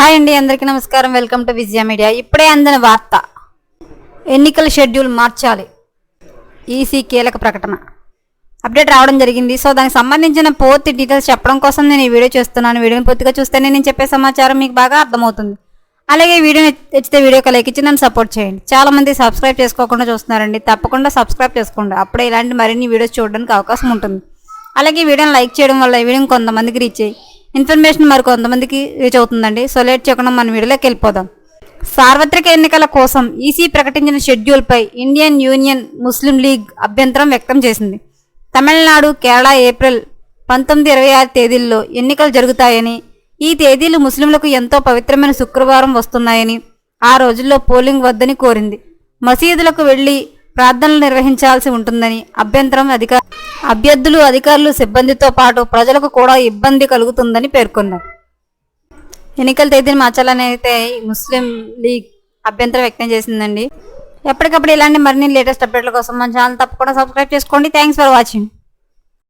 Hi అండి అందరికీ నమస్కారం. Welcome to Vijaya media. ఇప్పుడే అందిన వార్త. ఎన్నికల షెడ్యూల్ మార్చాలి. ఈసీ కీలక ప్రకటన. అప్డేట్ రావడం జరిగింది. సో దానికి సంబంధించిన పూర్తి డీటెయిల్స్ చెప్పడం కోసం నేను ఈ వీడియో చేస్తున్నాను. వీడియోని పూర్తిగా చూస్తేనే నేను చెప్పే సమాచారం మీకు బాగా అర్థమవుతుంది. అలాగే ఈ వీడియో నచ్చితే వీడియోకి లైక్ ఇచ్చి నన్ను సపోర్ట్ చేయండి. చాలా మంది సబ్స్క్రైబ్ చేసుకోకుండా చూస్తున్నారండి. తప్పకుండా సబ్స్క్రైబ్ చేసుకోండి. అప్పుడే ఇలాంటి మరిన్ని వీడియోస్ చూడడానికి అవకాశం ఉంటుంది. అలాగే వీడియోని లైక్ చేయడం వల్ల ఈ వీడియోని కొంతమందికి రీచ్ అయ్యి ఇన్ఫర్మేషన్ మరి కొంతమందికి రీచ్ అవుతుందండి. సో లేట్ చేయకుండా మన వీడియోలోకి వెళ్ళిపోదాం. సార్వత్రిక ఎన్నికల కోసం ఈసీ ప్రకటించిన షెడ్యూల్పై ఇండియన్ యూనియన్ ముస్లిం లీగ్ అభ్యంతరం వ్యక్తం చేసింది. తమిళనాడు కేరళ ఏప్రిల్ పంతొమ్మిది ఇరవై ఆరు తేదీల్లో ఎన్నికలు జరుగుతాయని ఈ తేదీలు ముస్లింలకు ఎంతో పవిత్రమైన శుక్రవారం వస్తున్నాయని ఆ రోజుల్లో పోలింగ్ వద్దని కోరింది. మసీదులకు వెళ్ళి ప్రార్థనలు నిర్వహించాల్సి ఉంటుందని అభ్యంతరం అధికార అభ్యర్థులు అధికారులు సిబ్బందితో పాటు ప్రజలకు కూడా ఇబ్బంది కలుగుతుందని పేర్కొన్నారు. ఎన్నికల తేదీని మార్చాలని అయితే ముస్లిం లీగ్ అభ్యంతరం వ్యక్తం చేసిందండి. ఎప్పటికప్పుడు ఇలాంటి మరిన్ని లేటెస్ట్ అప్డేట్ల కోసం మన ఛానల్ తప్పకుండా సబ్స్క్రైబ్ చేసుకోండి. Thanks for watching.